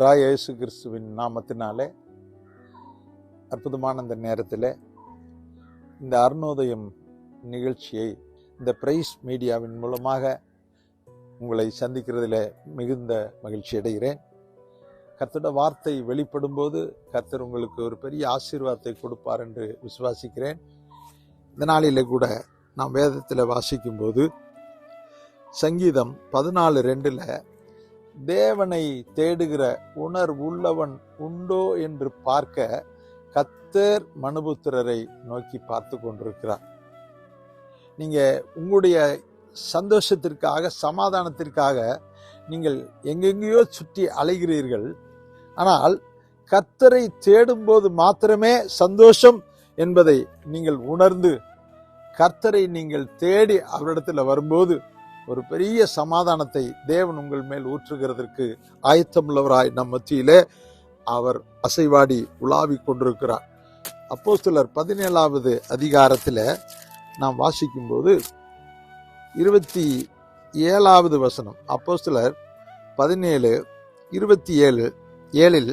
ஆண்டவராய் இயேசு கிறிஸ்துவின் நாமத்தினாலே அற்புதமான இந்த நேரத்தில் இந்த அருணோதயம் நிகழ்ச்சியை இந்த பிரைஸ் மீடியாவின் மூலமாக உங்களை சந்திக்கிறதில் மிகுந்த மகிழ்ச்சி அடைகிறேன். கர்த்தரோட வார்த்தை வெளிப்படும் போது கர்த்தர் உங்களுக்கு ஒரு பெரிய ஆசீர்வாதத்தை கொடுப்பார் என்று விசுவாசிக்கிறேன். இந்த நாளில் கூட நாம் வேதத்தில் வாசிக்கும்போது சங்கீதம் பதினாலு ரெண்டில் தேவனை தேடுகிற உணர்வுள்ளவன் உண்டோ என்று பார்க்க கத்தர் மனுபுத்திரரை நோக்கி பார்த்து கொண்டிருக்கிறார். நீங்க உங்களுடைய சந்தோஷத்திற்காக சமாதானத்திற்காக நீங்கள் எங்கெங்கேயோ சுற்றி அலைகிறீர்கள். ஆனால் கத்தரை தேடும்போது மாத்திரமே சந்தோஷம் என்பதை நீங்கள் உணர்ந்து கர்த்தரை நீங்கள் தேடி அவரிடத்தில் வரும்போது ஒரு பெரிய சமாதானத்தை தேவன் உங்கள் மேல் ஊற்றுகிறதற்கு ஆயத்தமுள்ளவராய் நம் மத்தியிலே அவர் அசைவாடி உலாவிக் கொண்டிருக்கிறார். அப்போ சிலர் பதினேழாவது அதிகாரத்தில் நாம் வாசிக்கும்போது இருபத்தி ஏழாவது வசனம். அப்போ சிலர் பதினேழு இருபத்தி ஏழு ஏழில்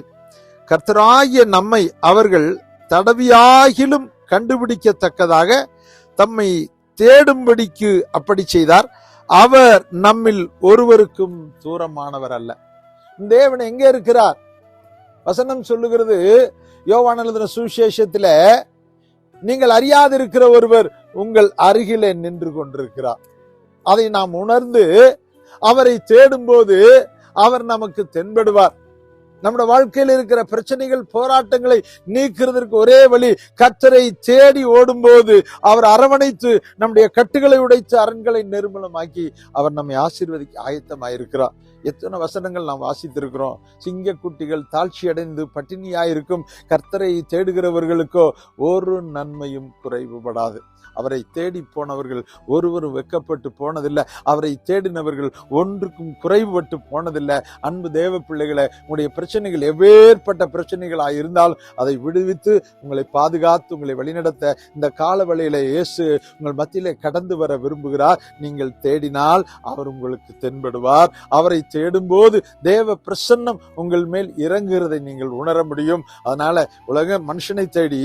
கர்த்தராகிய நம்மை அவர்கள் தடவியாகிலும் கண்டுபிடிக்கத்தக்கதாக தம்மை தேடும்படிக்கு அப்படி செய்தார். அவர் நம்மில் ஒருவருக்கும் தூரமானவர் அல்ல தேவன் எங்க இருக்கிறார்? வசனம் சொல்லுகிறது யோவான எழுதின சுவிசேஷத்துல நீங்கள் அறியாதிருக்கிற ஒருவர் உங்கள் அருகிலே நின்று கொண்டிருக்கிறார். அதை நாம் உணர்ந்து அவரை தேடும்போது அவர் நமக்கு தென்படுவார். நம்முடைய வாழ்க்கையில் இருக்கிற பிரச்சனைகள் போராட்டங்களை நீக்கிறதற்கு ஒரே வழி கத்தரை தேடி ஓடும்போது அவர் அரவணைத்து நம்முடைய கட்டுகளை உடைத்து அரண்களை நிர்மலமாக்கி அவர் நம்மை ஆசீர்வதிக்க ஆயத்தமாயிருக்கிறார். எத்தனை வசனங்கள் நாம் வாசித்திருக்கிறோம். சிங்கக்குட்டிகள் தாழ்ச்சி அடைந்து பட்டினியாயிருக்கும். கர்த்தரை தேடுகிறவர்களுக்கோ ஒரு நன்மையும் குறைவுபடாது. அவரை தேடி போனவர்கள் ஒருவரும் வெக்கப்பட்டு போனதில்லை. அவரை தேடினவர்கள் ஒன்றுக்கும் குறைவுபட்டு போனதில்லை. அன்பு தேவ பிள்ளைகளை உங்களுடைய பிரச்சனைகள் எவ்வேற்பட்ட பிரச்சனைகளாக இருந்தாலும் அதை விடுவித்து உங்களை பாதுகாத்து உங்களை வழிநடத்த இந்த கால வழியில இயேசு உங்கள் மத்தியிலே கடந்து வர விரும்புகிறார். நீங்கள் தேடினால் அவர் உங்களுக்கு தென்படுவார். அவரை தேடும்போது தேவ பிரசன்னம் உங்கள் மேல் இறங்குகிறதை நீங்கள் உணர முடியும். அதனால உலக மனுஷனை தேடி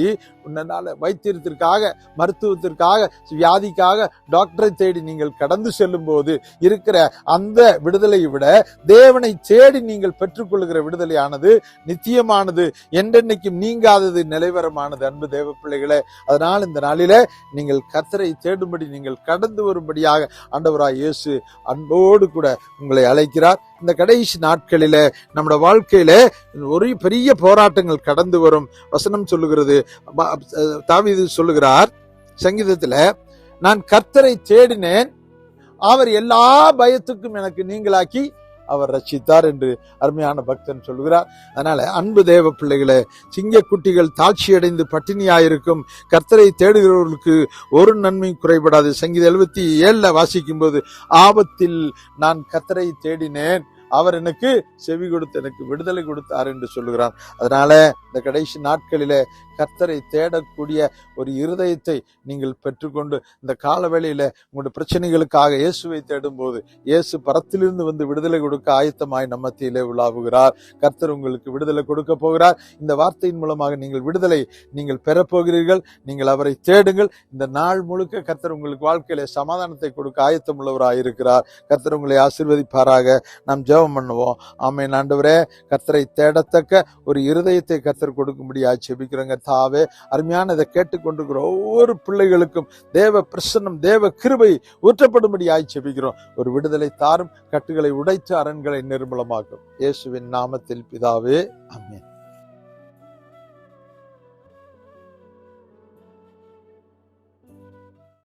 உன்னால வைத்தியத்திற்காக மருத்துவத்திற்காக வியாதிக்காக டாக்டரை தேடி நீங்கள் கடந்து செல்லும் போது இருக்கிற அந்த விடுதலையை விட தேவனை தேடி நீங்கள் பெற்றுக்கொள்கிற விடுதலை விடுதலையானது நித்தியமானது என்றென்னைக்கும் நீங்காதது நிலைவரமானது. அன்பு தேவ பிள்ளைகளே அதனால் இந்த நாளில நீங்கள் கர்த்தரை தேடும்படி நீங்கள் கடந்து வரும்படியாக ஆண்டவராய் இயேசு அன்போடு கூட உங்களை அழைக்கிறார். இந்த கடைசி நாட்களில நம்மட வாழ்க்கையில ஒரு பெரிய போராட்டங்கள் கடந்து வரும். வசனம் சொல்லுகிறது தாவிது சொல்லுகிறார் சங்கீதத்துல நான் கர்த்தரை தேடினேன் அவர் எல்லா பயத்துக்கும் எனக்கு நீங்களாக்கி அவர் ரட்சித்தார் என்று அருமையான பக்தன் சொல்கிறார் அதனால அன்பு தேவ பிள்ளைகளே சிங்கக்குட்டிகள் தாழ்ச்சியடைந்து பட்டினியாயிருக்கும் கர்த்தரை தேடுகிறவர்களுக்கு ஒரு நன்மை குறைபடாது. சங்கீத எழுபத்தி ஏழில் வாசிக்கும் போது ஆபத்தில் நான் கர்த்தரை தேடினேன். அவர் எனக்கு செவி கொடுத்து எனக்கு விடுதலை கொடுத்தார் என்று சொல்லுகிறார். அதனால இந்த கடைசி நாட்களில கர்த்தரை தேடக்கூடிய ஒரு இருதயத்தை நீங்கள் பெற்றுக்கொண்டு இந்த கால வேளையில உங்களுடைய பிரச்சனைகளுக்காக இயேசுவை தேடும் போது இயேசு பரத்திலிருந்து வந்து விடுதலை கொடுக்க ஆயத்தமாய் நம்மத்தியிலே உலாவுகிறார். கர்த்தர் உங்களுக்கு விடுதலை கொடுக்க போகிறார். இந்த வார்த்தையின் மூலமாக நீங்கள் விடுதலை நீங்கள் பெறப்போகிறீர்கள் நீங்கள் அவரை தேடுங்கள். இந்த நாள் முழுக்க கர்த்தர் உங்களுக்கு வாழ்க்கையில சமாதானத்தை கொடுக்க ஆயத்தம் உள்ளவராக இருக்கிறார் கர்த்தர் உங்களை ஆசிர்வதிப்பாராக. நாம் ஜெபம் பண்ணுவோம். ஆமை ஆண்டவரே கர்த்தரை தேடத்தக்க ஒரு இருதயத்தை கர்த்தர் கொடுக்கும்படியா செபிக்கிறோங்க தாவே அருமையான இதை கேட்டுக்கொண்டிருக்கிற ஒவ்வொரு பிள்ளைகளுக்கும் தேவ பிரசன்னம் தேவ கிருபை ஊற்றப்படும்படியாய் செபிக்கிறோம் ஒரு விடுதலை தாரும் கட்டுகளை உடைத்து அரண்களை நிர்மலமாக்கும். இயேசுவின் நாமத்தில் பிதாவே ஆமென்.